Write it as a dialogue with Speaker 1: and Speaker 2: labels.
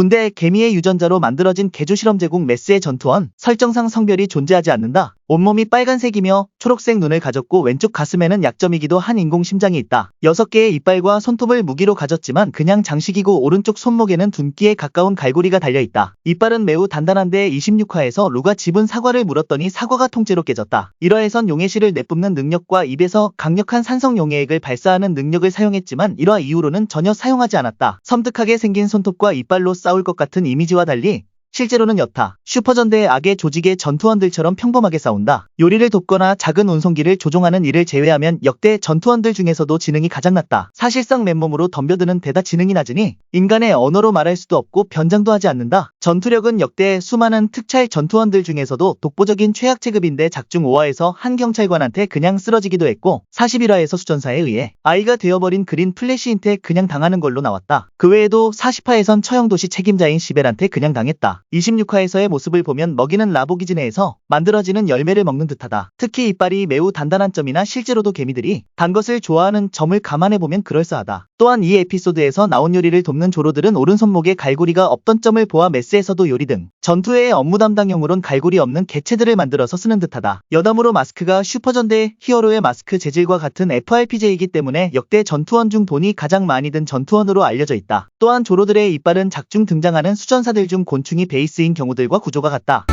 Speaker 1: 군대 개미의 유전자로 만들어진 개조 실험 제국 메스의 전투원 설정상 성별이 존재하지 않는다. 온몸이 빨간색이며 초록색 눈을 가졌고 왼쪽 가슴에는 약점이기도 한 인공 심장이 있다. 6개의 이빨과 손톱을 무기로 가졌지만 그냥 장식이고 오른쪽 손목에는 둔기에 가까운 갈고리가 달려있다. 이빨은 매우 단단한데 26화에서 루가 집은 사과를 물었더니 사과가 통째로 깨졌다. 1화에선 용해실을 내뿜는 능력과 입에서 강력한 산성 용해액을 발사하는 능력을 사용했지만 1화 이후로는 전혀 사용하지 않았다. 섬뜩하게 생긴 손톱과 이빨로 싸울 것 같은 이미지와 달리 실제로는 여타, 슈퍼전대의 악의 조직의 전투원들처럼 평범하게 싸운다. 요리를 돕거나 작은 운송기를 조종하는 일을 제외하면 역대 전투원들 중에서도 지능이 가장 낮다. 사실상 맨몸으로 덤벼드는 데다 지능이 낮으니 인간의 언어로 말할 수도 없고 변장도 하지 않는다. 전투력은 역대 수많은 특차의 전투원들 중에서도 독보적인 최악 체급인데 작중 5화에서 한 경찰관한테 그냥 쓰러지기도 했고 41화에서 수전사에 의해 아이가 되어버린 그린 플래시인테 그냥 당하는 걸로 나왔다. 그 외에도 40화에선 처형도시 책임자인 시벨한테 그냥 당했다. 26화에서의 모습을 보면 먹이는 라보기지 내에서 만들어지는 열매를 먹는 듯하다. 특히 이빨이 매우 단단한 점이나 실제로도 개미들이 단 것을 좋아하는 점을 감안해보면 그럴싸하다. 또한 이 에피소드에서 나온 요리를 돕는 조로들은 오른손목에 갈고리가 없던 점을 보아 메 스에서도 요리 등 전투의 업무 담당용으론 갈고리 없는 개체들을 만들어서 쓰는 듯하다. 여담으로 마스크가 슈퍼전대 히어로의 마스크 재질과 같은 FRPJ이기 때문에 역대 전투원 중 돈이 가장 많이 든 전투원으로 알려져 있다. 또한 조로들의 이빨은 작중 등장하는 수전사들 중 곤충이 베이스인 경우들과 구조가 같다.